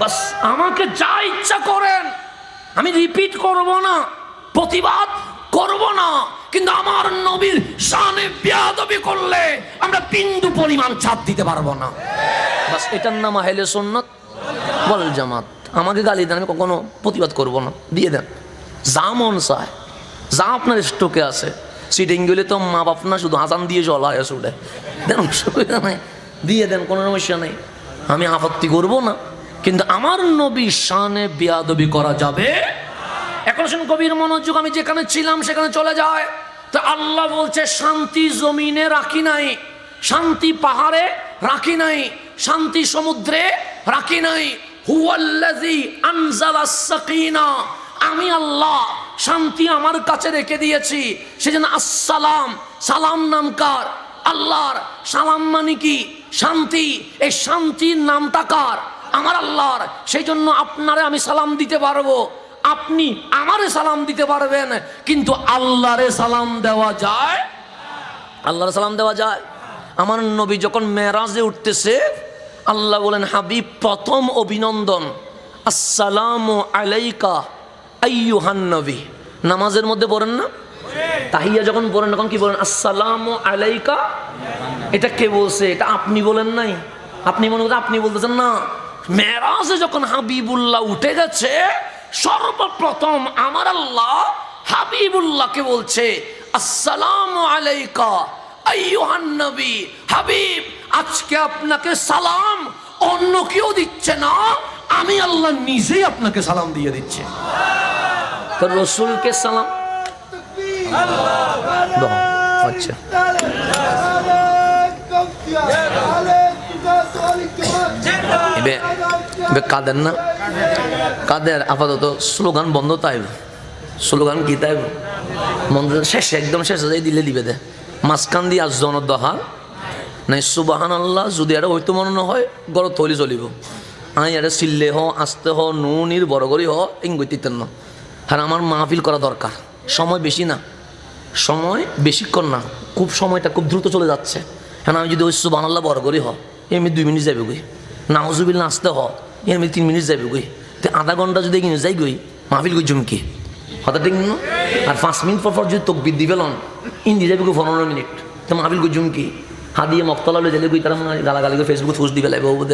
বাস, আমাকে যা ইচ্ছা করেন। আমি রিপিট করব না, প্রতিবাদ করব না, কিন্তু আমার নবীর শানে বেয়াদবি করলে আমরা বিন্দু পরিমাণ ছাপ দিতে পারব না। বাস, এটার নাম আহলে সুন্নাত বল জামাত। আমাকে গালি দেন, আমি কখনো প্রতিবাদ করব না। দিয়ে দেন। যা মন চায়, যা আপনার স্টোকে আছে সিটিং গেলে তো মা বাপ না, শুধু আজান দিয়ে হয় শুটে দেন অসুবিধা নাই। দিয়ে দেন, কোনো সমস্যা নেই। আমি আপত্তি করব না। কিন্তু আমার নবী শানে বেয়াদবি করা যাবে? এখন শুন কবির মনোযোগ, আমি যেখানে ছিলাম সেখানে চলে যায়। তো আল্লাহ বলছে, শান্তি জমিনে রাখি নাই, শান্তি পাহাড়ে রাখি নাই, শান্তি সমুদ্রে রাখি নাই। আমি আল্লাহ শান্তি আমার কাছে রেখে দিয়েছি। সেজন্য আসসালাম, সালাম নামকার আল্লাহর, সালাম মানে কি? শান্তি, এই শান্তির নামটা কার? আমার আল্লাহর সেই জন্য আপনারে আমি সালাম দিতে পারব। আপনি আমারে সালাম দিতে পারবেন, কিন্তু আল্লাহরে সালাম দেওয়া যায়? আল্লাহর সালাম দেওয়া যায়? আমার নবী যখন মেরাজে উঠতেছে, আল্লাহ বলেন, হাবিব, প্রথম অভিনন্দন। আসসালামু আলাইকা, আইয়ুহান নবী। নামাজের মধ্যে পড়েন না? তাহিয়া যখন পড়েন, তখন কি বলেন? আসসালামু আলাইকা? এটা কে বলছে? এটা আপনি বলেন নাই? আপনি মনে করছেন আপনি বলতেছেন না? মেরাজে যখন হাবিবুল্লাহ উঠে গেছে সর্বপ্রথম আমার আল্লাহ হাবিবুল্লাহকে বলছে আসসালামু আলাইকা আইয়ুহান নবী হাবিব আজকে আপনাকে সালাম অন্য কেউ দিচ্ছে না আমি আল্লাহ নিজেই আপনাকে সালাম দিয়ে দিচ্ছি। তো রসুলকে সালাম? আচ্ছা। কাদের না? কাদের? আপাতত স্লোগান বন্ধ তাই স্লোগান কি তাই বন্ধ শেষ, একদম শেষ হয়ে দিলে দিবে দে। মাঝখান দিয়ে আজ জনদহা। নাই সুবাহান আল্লাহ যদি এটা হইতো মনে হয়, গড় তলি চলিব। আই এটা চিল্লে হ, আসতে হ, নুনির বড় করি হ ইঙ্গিতেন না। আর আমার মাহফিল করা দরকার। সময় বেশি না। সময় বেশিক্ষণ না। খুব সময়টা খুব দ্রুত চলে যাচ্ছে। হ্যাঁ আমি যদি ওই সুবাহান আল্লাহ বড় করি হ, এমনি দুই মিনিট যাবে গই নাউজুবিল না আসতে হ এমনি তিন মিনিট যাবে গই তো আধা ঘণ্টা যদি এগিয়ে যাই গই মাহফিল গই জমকি হঠাৎ ঠিক না আর পাঁচ মিনিট পর পর যদি তকবির দিবে লন, ইন্দি যাবে গো পনেরো মিনিট। তো মাহফিল গই জমকি হাদিয়ে মক্তলা যালে গই তারা মানে গালাগালি করে ফেসবুক পোস্ট দিবে লাগবে। বোধ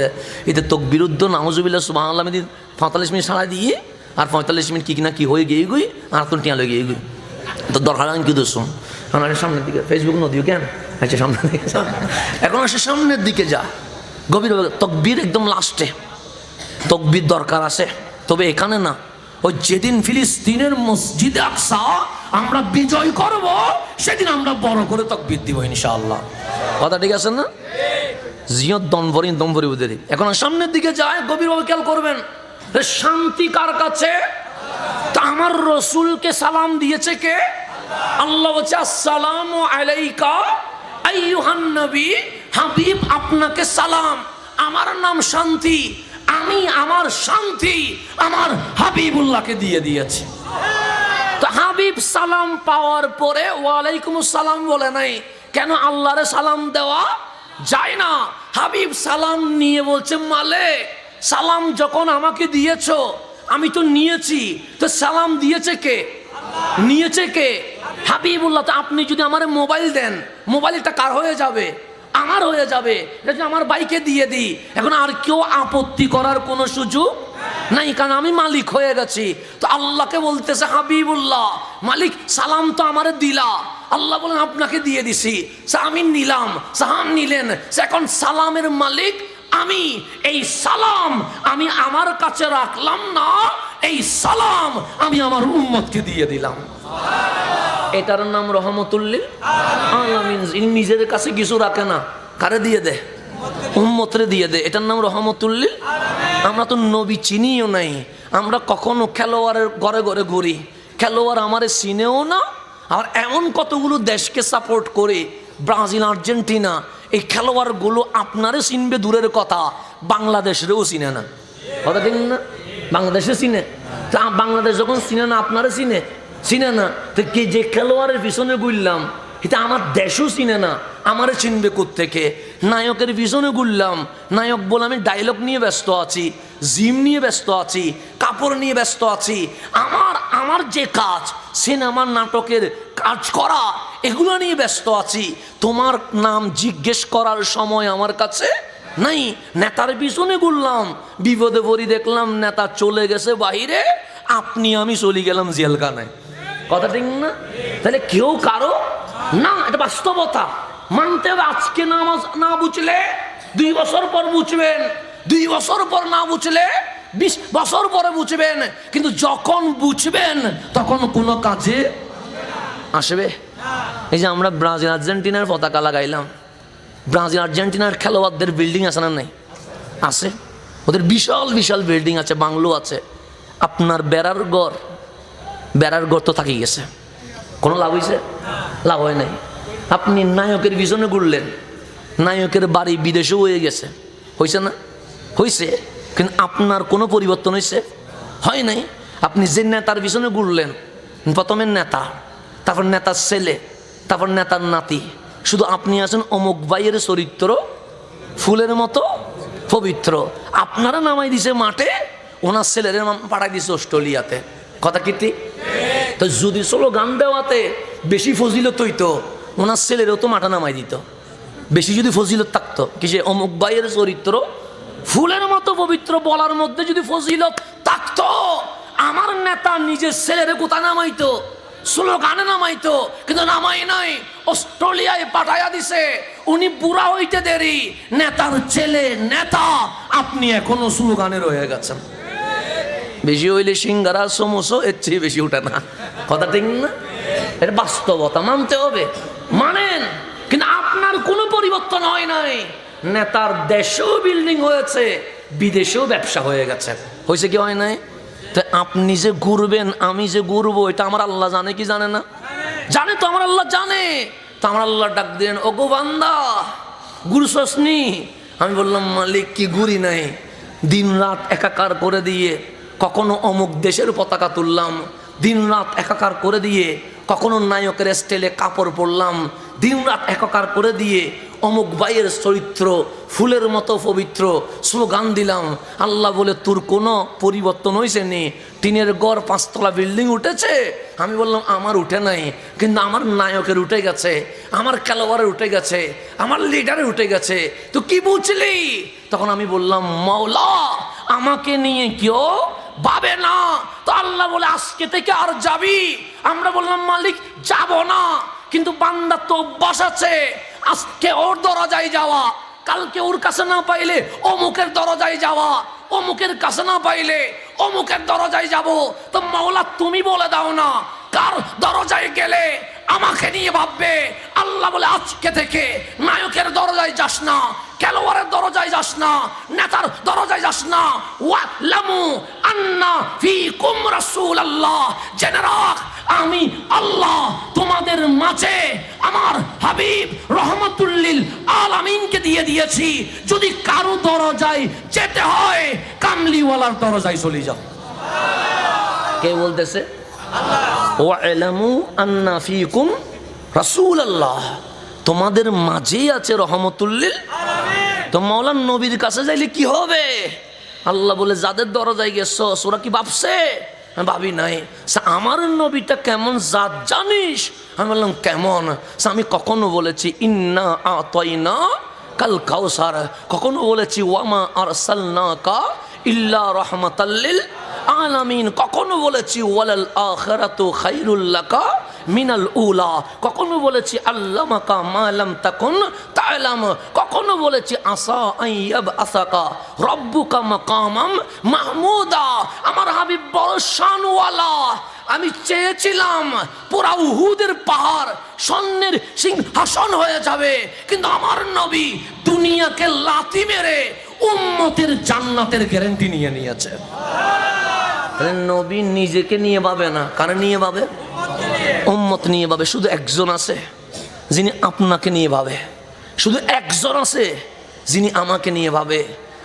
এতে তোক বিরুদ্ধ নাউজুবিল্লাহ সুবাহ মেদিন পঁয়তাল্লিশ মিনিট সাড়া দিয়ে আর পঁয়তাল্লিশ মিনিট কি কিনা কি হয়ে গিয়ে গই আর তোর টিয়া লই গিয়ে গই তো দরকার আমি কি দোষ আমার সামনের দিকে। ফেসবুক নদীও কেন? আচ্ছা সামনের দিকে। এখন আসে সামনের দিকে যা। গভীর তকবির একদম লাস্টে তকবির দরকার আছে। তবে এখানে না, ওই যেদিন ফিলিস্তিনের মসজিদে আকসা, আমরা বিজয় করব, সেদিন আমরা বড় করে তকবির দিব ইনশাআল্লাহ। কথা ঠিক আছে না? জিয়ত দমভরি দমভরি উদের। এখন সামনের দিকে যায় গভীরভাবে খেয়াল করবেন। শান্তি কার কাছে? তা আমার রসুলকে সালাম দিয়েছে কে? আল্লাহ বলছে, আসসালামু আলাইকা, আইয়ুহান নবী হাবিব আপনাকে সালাম। আমার নাম শান্তি, আমি আমার শান্তি, আমার হাবিবুল্লাহকে দিয়ে দিয়েছি। তো হাবিব সালাম পাওয়ার পরে ওয়ালাইকুম সালাম বলে নাই, কেন আল্লাহরে সালাম দেওয়া যায় না? হাবিব সালাম নিয়ে বলছে মালিক সালাম যখন আমাকে দিয়েছ, আমি তো নিয়েছি। তো সালাম দিয়েছে কে? নিয়েছে কে? হাবিবুল্লাহ, তো আপনি যদি আমার মোবাইল দেন, মোবাইলটা কার হয়ে যাবে? আমার হয়ে যাবে। যদি আমার বাইকে দিয়ে দিই, এখন আর কেউ আপত্তি করার কোনো সুযোগ নাই, কারণ আমি মালিক হয়ে গেছি। তো আল্লাহকে বলতেছে, হাবিবুল্লাহ, মালিক, সালাম তো আমারে দিলা। আল্লাহ বলেন, আপনাকে দিয়ে দিছি। আমি নিলাম সাহাম নিলেন। এখন সালামের মালিক, আমি এই সালাম আমি আমার কাছে রাখলাম না, এই সালাম আমি আমার উম্মতকে দিয়ে দিলাম। এটার নাম রহমতুল্লিল। আলামিন নিজের কাছে কিছু রাখে না। কারে দিয়ে দে? উম্মতরে দিয়ে দে। এটার নাম রহমতুল্লিল। আমরা তো নবী চিনিও নাই। আমরা কখনো খেলোয়াড়ের ঘরে ঘরে ঘুরি। খেলোয়াড় আমারে চিনেও না, আর এমন কতগুলো দেশকে সাপোর্ট করে, ব্রাজিল, আর্জেন্টিনা, এই খেলোয়াড়গুলো আপনারে চিনবে দূরের কথা, বাংলাদেশেরও চিনে না। কথা ঠিক না? বাংলাদেশে চিনে? তা বাংলাদেশ যখন চিনে না, আপনারে চিনে? চিনে না। তো কে যে খেলোয়াড়ের পিছনে ঘুরলাম, এটা আমার দেশও চিনে না, আমারে চিনবে থেকে নায়কের পিছনে ঘুরলাম, নায়ক বলে আমি ডায়লগ নিয়ে ব্যস্ত আছি জিম নিয়ে ব্যস্ত আছি, কাপড় নিয়ে ব্যস্ত আছি। আমার আমার যে কাজ সিনেমার নাটকের কাজ করা, এগুলো নিয়ে ব্যস্ত আছি। তোমার নাম জিজ্ঞেস করার সময় আমার কাছে নাই। নেতার পিছনে ঘুরলাম, বিপদে পড়ি দেখলাম, নেতা চলে গেছে বাইরে আপনি আমি চলে গেলাম জেলখানায়। কথা ঠিক না? তাহলে কেউ কারও? না, এটা বাস্তবতা। মানতে হবে আজকে নামাজ না বুঝলে দুই বছর পর বুঝবেন। দুই বছর পর না বুঝলে বিশ বছর পরে বুঝবেন। কিন্তু যখন বুঝবেন, তখন কোনো কাজে আসবে। এই যে আমরা ব্রাজিল আর্জেন্টিনার পতাকা লাগাইলাম। ব্রাজিল আর্জেন্টিনার খেলোয়াড়দের বিল্ডিং আছে না নাই? আছে। ওদের বিশাল বিশাল বিল্ডিং আছে, বাংলো আছে। আপনার বেড়ার ঘর বেড়ার গর্ত থাকি গেছে। কোনো লাভ হয়েছে লাভ হয় নাই। আপনি নায়কের পিছনে ঘুরলেন। নায়কের বাড়ি বিদেশেও হয়ে গেছে। হয়েছে না? হয়েছে কিন্তু আপনার কোনো পরিবর্তন হয়েছে হয় নাই। আপনি যে নেতার পিছনে ঘুরলেন, প্রথমে নেতা, তারপর নেতার ছেলে, তারপর নেতার নাতি। শুধু আপনি আছেন অমুক ভাইয়ের চরিত্র, ফুলের মতো পবিত্র। আপনারা নামাই দিছে মাঠে, ওনার ছেলের পাঠাই দিছে অস্ট্রেলিয়াতে। কথা কি ঠিক? তো যদি চলো গান দেওয়াতে, বেশি ফজিলত হইতো, ওনার ছেলেরও তো মাঠা নামাই দিত। বেশি যদি ফজিলত থাকতো কিসে অমুক ভাইয়ের চরিত্র, ফুলের মতো পবিত্র বলার মধ্যে যদি ফজিলত থাকতো, আমার নেতা নিজের ছেলের কোথা নামাইতো? স্লোগানে নামাইতো, কিন্তু নামাই নাই, অস্ট্রেলিয়ায় পাঠাইয়া দিছে, উনি বুড়া হইতে দেরি, নেতার ছেলে, নেতা, আপনি এখনও স্লোগানে রয়ে গেছেন। বেশি হইলে সিঙ্গারা, সমোসো, এর চেয়ে বেশি ওঠে না। কথা ঠিক না? এটা বাস্তবতা, মানতে হবে। মানেন, কিন্তু আপনার কোনো পরিবর্তন হয় নাই। নেতার দেশেও বিল্ডিং হয়েছে, বিদেশেও ব্যবসা হয়ে গেছে। হয়েছে কি হয় নাই? তো আপনি যে ঘুরবেন, আমি যে ঘুরবো, এটা আমার আল্লাহ জানে কি জানে না? জানে তো আমার আল্লাহ জানে। তো আমার আল্লাহ ডাক দিলেন ও গো বান্দা গুরুসসনি আমি বললাম, মালিক, কি ঘুরি নাই? দিন রাত একাকার করে দিয়ে কখনো অমুক দেশের পতাকা তুললাম দিন রাত একাকার করে দিয়ে কখনো নায়কের স্টেলে কাপড় পরলাম দিন রাত একাকার করে দিয়ে অমুক ভাইয়ের চরিত্র, ফুলের মতো পবিত্র, স্লোগান দিলাম। আল্লাহ বলে, তোর কোনো পরিবর্তন হয়েছে নি? টিনের গড় পাঁচতলা বিল্ডিং উঠেছে? আমি বললাম, আমার উঠে নাই, কিন্তু আমার নায়কের উঠে গেছে, আমার খেলোয়াড়ের উঠে গেছে, আমার লিডারের উঠে গেছে। তো কি বুঝলি? তখন আমি বললাম মাওলা আমাকে নিয়ে কেউ ভাবে না। তো আল্লাহ বলে, আজকে থেকে আর যাবি? আমরা বললাম, মালিক, যাব না। কিন্তু বান্দা তো অভ্যাস আছে। আজকে ওর দরজায় যাওয়া, কালকে ওর কাছে না পাইলে অমুকের দরজায় যাওয়া, অমুকের কাছে না পাইলে অমুকের দরজায় যাব। তো মাওলা, তুমি বলে দাও না, কার দরজায় গেলে আমাকে নিয়ে ভাববে? আল্লাহ বলে, আজকে থেকে নায়কের দরজায় যাস না, খেলোয়াড়ের দরজায় যাস না, নেতার দরজায় যাস না। ওয়ালামু আন্না ফি কুম রাসূলুল্লাহ। জেনে রাখ আমি আল্লাহ তোমাদের মাঝে আমার হাবিব রহমতুল্লিল আলামিনকে দিয়ে দিয়েছি। যদি কারও দরজায় যেতে হয়, কামলিওয়ালার দরজায় চলে যাও। কে বলতেছে? তোমাদের মাঝেই আছে রহমতুল্লিল। তো মৌলান নবীর কাছে যাইলে কি হবে? আল্লাহ বলে, যাদের দরজায় গেছো, ওরা কি ভাবছে? ভাবি নাই আমার নবীটা কেমন জাত জানিস? আমি বললাম, কেমন? আমি কখনো বলেছি, ইন্না আতইনা কাল কাউসার। কখনো বলেছি, ওয়ামা আর কা ইল্লা রহমাতাল্লিল আলামিন। কখনো বলেছি, ওয়ালাল আখিরাতু খাইরুল লাকা মিনাল উলা। কখনো বলেছি, আল্লামাকা মালাম তাকুন তালাম কখনো বলেছি, আসা আইয়াব আসাকা রব্বুকা মাকামাম মাহমুদা, আমার হাবিব বড় শানওয়ালা। আমি চেয়েছিলাম, পুরা উহুদের পাহাড়, স্বর্ণের সিংহাসন হয়ে যাবে, কিন্তু আমার নবী দুনিয়াকে লাথি মেরে উম্মতের জান্নাতের গ্যারেন্টি নিয়ে নিয়েছে। নবী নিজেকে নিয়ে পাবে না? কারে নিয়ে পাবে উম্মত নিয়ে পাবে শুধু একজন আছে, যিনি আপনাকে নিয়ে ভাবে। শুধু একজন আছে যিনি আমাকে নিয়ে ভাবে,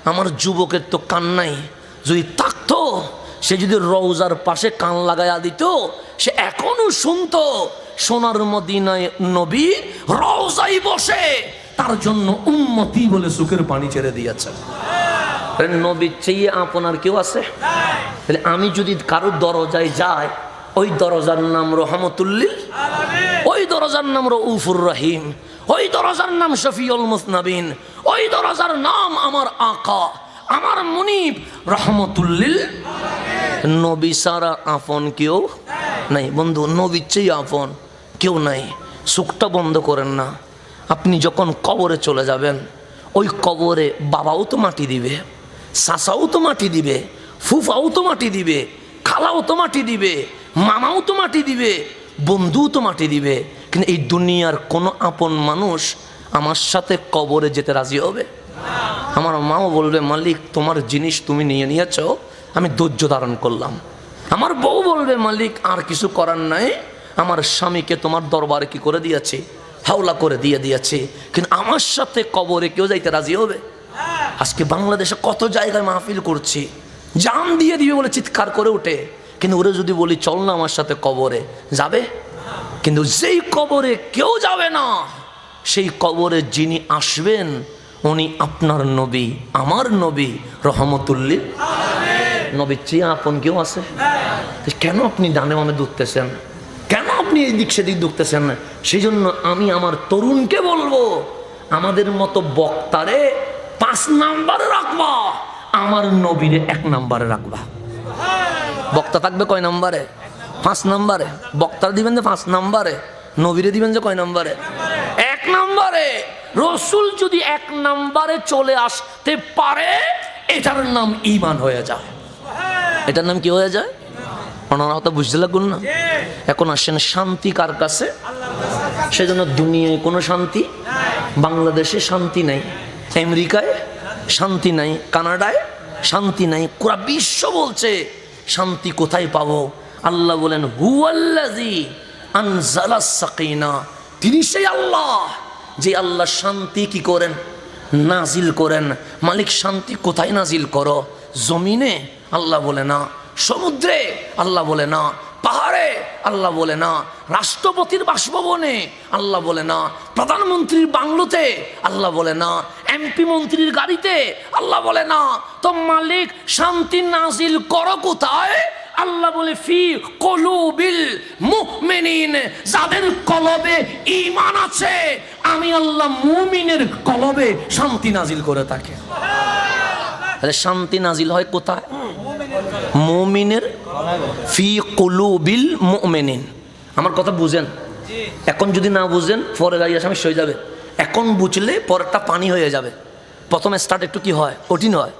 আমার যুবকের তো কান নাই। যদি থাকতো, সে যদি রৌজার পাশে কান লাগাইয়া দিত, সে এখনও শুনতো, সোনার মদিনায় নবী রওজাই বসে, তার জন্য উম্মতি বলে সুখের পানি ছেড়ে দিয়েছে। নবীর চেয়ে আপনার কেউ আছে? তাহলে আমি যদি কারোর দরজায় যাই, ওই দরজার নাম রহমতুল্লিল, ওই দরজার নাম রউফুর রহিম ওই দরজার নাম শফিউল মুসনাবিন, ওই দরজার নাম আমার আকা। আমার মুনিব, রহমতুল্লিল। নবী সারা আপন কেউ নাই। বন্ধু, নবীর চেয়ে আপন কেউ নাই। সুখটা বন্ধ করেন না। আপনি যখন কবরে চলে যাবেন, ওই কবরে বাবাও তো মাটি দিবে সাসাও তো মাটি দিবে, ফুফাও তো মাটি দিবে, খালাও তো মাটি দিবে, মামাও তো মাটি দিবে, বন্ধুও তো মাটি দিবে। কিন্তু এই দুনিয়ার কোনো আপন মানুষ আমার সাথে কবরে যেতে রাজি হবে? আমার মাও বলবে, মালিক, তোমার জিনিস তুমি নিয়ে নিয়েছ, আমি ধৈর্য ধারণ করলাম। আমার বউ বলবে, মালিক, আর কিছু করার নাই। আমার স্বামীকে তোমার দরবারে কি করে দিয়েছে? হাওলা করে দিয়ে দিয়েছে। কিন্তু আমার সাথে কবরে কেউ যাইতে রাজি হবে? আজকে বাংলাদেশে কত জায়গায় মাহফিল করছি। জান দিয়ে দিবে বলে চিৎকার করে ওঠে কিন্তু ওরে যদি বলি, চল না আমার সাথে কবরে। যাবে? কিন্তু যেই কবরে কেউ যাবে না সেই কবরে যিনি আসবেন উনি আপনার নবী আমার নবী রহমতুল্লিল। নবীর চেয়ে আপন কেউ আছে? কেন আপনি ডানে বামে দুখতেছেন কেন আপনি এই দিক সেদিক দুখতেছেন সেই জন্য আমি আমার তরুণকে বলব আমাদের মতো বক্তারে পাঁচ নাম্বারে রাখবা আমার নবীরে এক নাম্বারে রাখবা। বক্তা থাকবে কয় নাম্বারে? পাঁচ নাম্বারে? বক্তা দিবেন যে পাঁচ নাম্বারে? নবীরে দিবেন যে কয় নাম্বারে? এক নাম্বারে। রসুল যদি এক নাম্বারে চলে আসতে পারে, এটার নাম ইমান হয়ে যায়। এটার নাম কি হয়ে যায়? ওনারা তো বুঝতে লাগুন না? এখন আসেন শান্তি কার কাছে? সেজন্য দুনিয়ায় কোনো শান্তি, বাংলাদেশে শান্তি নাই, আমেরিকায় শান্তি নাই, কানাডায় শান্তি নাই, পুরা বিশ্ব বলছে, শান্তি কোথায় পাবো? আল্লাহ বলেন হুয়াল্লাজি আনজালাস সাকিনা। তিনি সেই আল্লাহ যে আল্লাহ শান্তি কি করেন? নাজিল করেন। মালিক শান্তি কোথায় নাজিল করো? জমিনে? আল্লাহ বলে না। সমুদ্রে? আল্লাহ বলে না। পাহাড়ে? আল্লাহ বলে না। রাষ্ট্রপতির বাসভবনে? আল্লাহ বলে না। প্রধানমন্ত্রীর বাংলোতে? আল্লাহ বলে না। এমপি মন্ত্রীর গাড়িতে? আল্লাহ বলে না। তো মালিক শান্তি নাজিল করো কোথায়? আল্লাহ বলে, ফি কলুবিল মুমিনিন, যাদের কলবে ঈমান আছে, আমি আল্লাহ মুমিনের কলবে শান্তি নাজিল করে থাকি। তাহলে শান্তি নাজিল হয় কোথায়? মুমিনের ফি কলুবিল মুমিনিন। আমার কথা বুঝেন? এখন যদি না বুঝেন পরে গাড়ি আসামি সয়ে যাবে। এখন বুঝলে পরেরটা পানি হয়ে যাবে। প্রথম স্টার্ট একটু কি হয়? কঠিন হয়।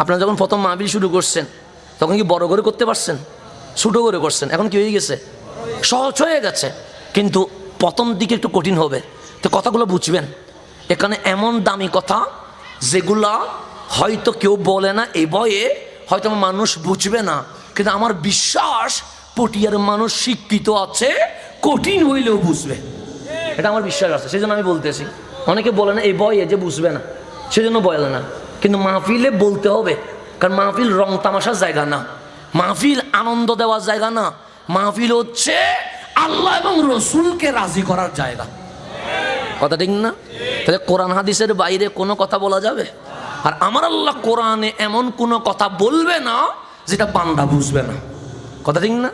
আপনারা যখন প্রথম মাহবিল শুরু করছেন তখন কি বড় করে করতে পারছেন? ছোটো করে করছেন। এখন কি হয়ে গেছে? সহজ হয়ে গেছে। কিন্তু প্রথম দিকে একটু কঠিন হবে। তো কথাগুলো বুঝবেন। এখানে এমন দামি কথা যেগুলা হয়তো কেউ বলে না, এ বয়ে হয়তো মানুষ বুঝবে না। কিন্তু আমার বিশ্বাস পটিয়ার মানুষ শিক্ষিত আছে, কঠিন হইলেও বুঝবে। এটা আমার বিশ্বাস আছে। সেই জন্য আমি বলতেছি। অনেকে বলে না এই বয়ে যে বুঝবে না। সেজন্য বলে না। কিন্তু মাহফিলে বলতে হবে। কারণ মাহফিল রং তামাশার জায়গা না। মাহফিল আনন্দ দেওয়ার জায়গা না। মাহফিল হচ্ছে আল্লাহ এবং রসুলকে রাজি করার জায়গা। কথা ঠিক না? তাহলে কোরআন হাদিসের বাইরে কোনো কথা বলা যাবে? আর আমার আল্লাহ কোরআনে এমন কোনো কথা বলবে না, যেটা বান্দা বুঝবে না। কথা ঠিক না?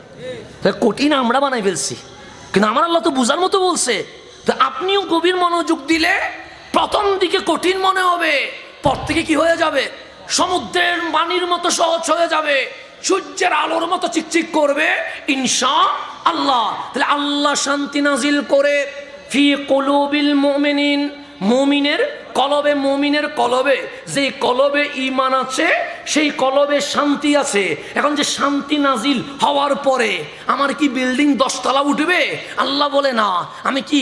তাহলে কঠিন আমরা বানাই ফেলছি। কিন্তু আমার আল্লাহ তো বুঝার মতো বলছে, তো আপনিও গভীর মনোযোগ দিলে প্রথম দিকে কঠিন মনে হবে, পর থেকে কি হয়ে যাবে? সমুদ্রের বাণীর মতো সহজ হয়ে যাবে, সূর্যের আলোর মতো চিকচিক করবে, ইনশা আল্লাহ। তাহলে আল্লাহ শান্তি নাজিল করে ফি কলুবিল মুমিনিন, মুমিনের কলবে মুমিনের কলবে যে কলবে ইমান আছে, সেই কলবে শান্তি আছে। এখন যে শান্তি নাজিল হওয়ার পরে আমার কি বিল্ডিং দশতলা উঠবে? আল্লাহ বলে না, আমি কি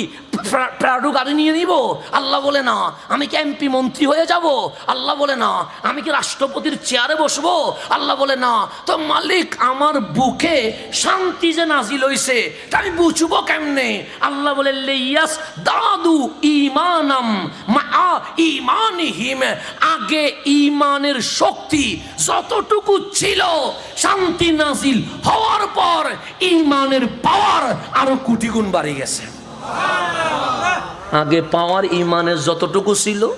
প্রাডো গাড়ি নিয়ে নিব? আল্লাহ বলে না, আমি কি এমপি মন্ত্রী হয়ে যাব? আল্লাহ বলে না, আমি কি রাষ্ট্রপতির চেয়ারে বসবো? আল্লাহ বলে না, তো মালিক আমার বুকে শান্তি যে নাজিল হইছে তা আমি বুঝব কেমনে? আল্লাহ বলে, লেইয়াস দাদু ইমানাম মা ইমানিহিম আগে ইমানের শক্তি যতটুকু ছিল, শান্তি নাজিল হওয়ার পর ইমানের পাওয়ার আরও কোটি গুণ বাড়ে গেছে। আগে পাওয়ার ইমানের যতটুকু ছিল,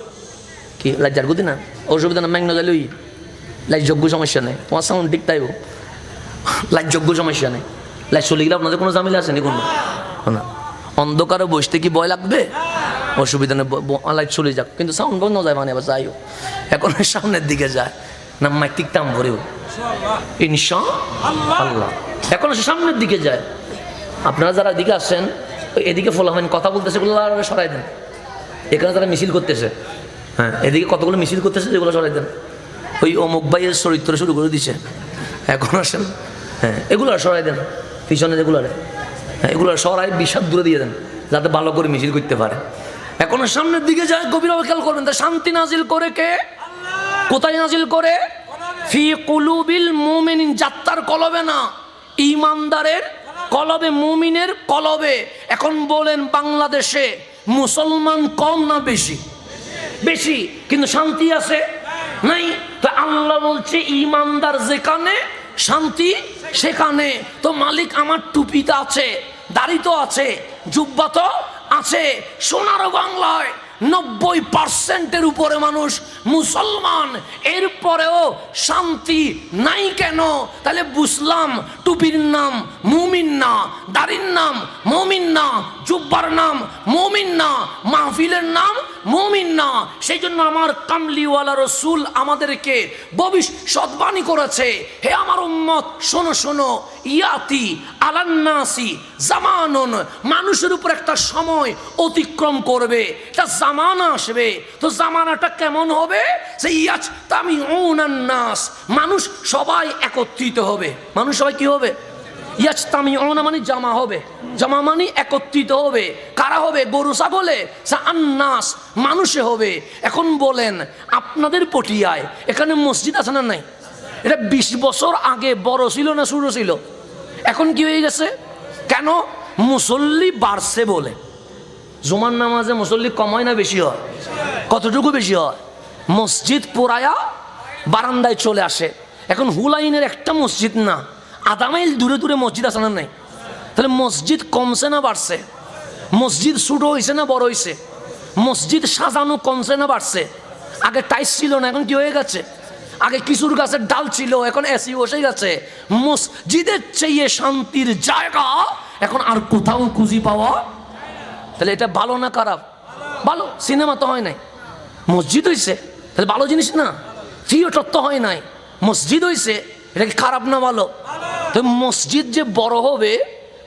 কি লজ্জার গতি না? অসুবিধা না ম্যাংনা গেলে ওই। লাইযোগ্য সমস্যা নেই। তোমার সাউন্ড ঠিক তাইব লাইযোগ্য সমস্যা নেই। লাইট চলে গেলে আপনাদের কোনো জামিলা আছে নি কোনো? না। অন্ধকারে বসতে কি ভয় লাগবে? অসুবিধা নেই লাইট চলে যাক। কিন্তু সাউন্ড বন্ধ যায় মানে আবার যাইও এখন সামনের দিকে যায়। না মাইক টাম ভরেও ইনশা আল্লাহ। এখন সামনের দিকে যায়। আপনারা যারা এদিকে আসছেন ওই এদিকে ফলাফেন কথা বলতেছে এগুলো সরাই দেন। এখানে তারা মিছিল করতেছে। হ্যাঁ এদিকে কতগুলো মিছিল করতেছে যেগুলো সরাই দেন। ওই অমুক ভাইয়ের চরিত্র শুরু করে দিছে। এখন আসেন। হ্যাঁ এগুলো সরাই দেন। পিছনে যেগুলো হ্যাঁ এগুলো সরাই বিষাদ দূরে দিয়ে দেন, যাতে ভালো করে মিছিল করতে পারে। এখন সামনের দিকে যায় গভীরভাবে খেয়াল করবেন তা শান্তি নাজিল করে কে? কোথায় নাজিল করে? ফি কুলুবিল মুমিনিন, যাত্রার কলবে না ইমানদারের কলবে মুমিনের কলবে। এখন বলেন বাংলাদেশে মুসলমান কম না বেশি? বেশি, কিন্তু শান্তি আছে? নাই? তো আল্লাহ বলছে, ইমানদার যেখানে, শান্তি সেখানে। তো মালিক আমার টুপিতে আছে দাড়ি তো আছে, জুব্বা তো আছে সোনার বাংলায়। নব্বই পার্সেন্টের উপরে মানুষ মুসলমান। এরপরেও শান্তি নাই কেন? তাহলে বুঝলাম, টুপির নাম মুমিন না, দাড়ির নাম মমিন না জুব্বার নাম মমিন না, মাহফিলের নাম মমিন না। সেই জন্য আমার কামলিওয়ালা রসুল আমাদেরকে ভবিষ্যৎবাণী করেছে, হে আমার উম্মত, শোনো শোনো, ইয়াতি আলান্নাসি, জামানন, মানুষের উপর একটা সময় অতিক্রম করবে তা জামানা আসবে। তো জামানাটা কেমন হবে? যে ইয়াচ তামি নাস, মানুষ সবাই একত্রিত হবে। মানুষ সবাই কি হবে? ইয়াজতামি অনা মানে জামা হবে। জামা একত্রিত হবে। কারা হবে? গরু, ছাগলে? আন্নাস, মানুষে হবে। এখন বলেন, আপনাদের পটিয়ায় এখানে মসজিদ আছে না নাই? এটা বিশ বছর আগে বড় ছিল না শুরু ছিল? এখন কি হয়ে গেছে? কেন? মুসল্লি বাড়ছে বলে। জুমার নামাজে মুসল্লি কম হয় না বেশি হয়? কতটুকু বেশি হয়? মসজিদ পোড়ায়া বারান্দায় চলে আসে। এখন হুলাইনের একটা মসজিদ না। আধা মাইল দূরে দূরে মসজিদ আছে না নাই? তাহলে মসজিদ কমছে না বাড়ছে? মসজিদ ছোটো হয়েছে না বড় হয়েছে মসজিদ সাজানো কমছে না বাড়ছে? আগে টাইস ছিল না, এখন কি হয়ে গেছে? আগে কিশোর গাছের ডাল ছিল, এখন এসি বসে গেছে। মসজিদের চেয়ে শান্তির জায়গা এখন আর কোথাও খুঁজি পাওয়া তাহলে এটা ভালো না খারাপ? ভালো, সিনেমা তো হয় নাই। মসজিদ হয়েছে তাহলে ভালো জিনিস না? থিয়েটার তো হয় নাই। মসজিদ হয়েছে এটা কি খারাপ না ভালো? তো মসজিদ যে বড় হবে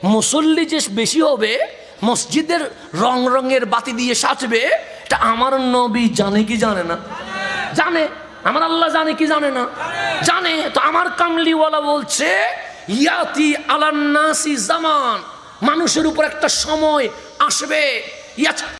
মুসল্লি যে বেশি হবে, মসজিদের রং রঙের বাতি দিয়ে সাজবে, এটা আমার নবী জানে কি জানে না? জানে। আমার আল্লাহ জানে কি জানে না? জানে। তো আমার কামলিওয়ালা বলছে, ইয়াতি আলান্নাসি জামান। মানুষের উপর একটা সময় আসবে। ইয়াচ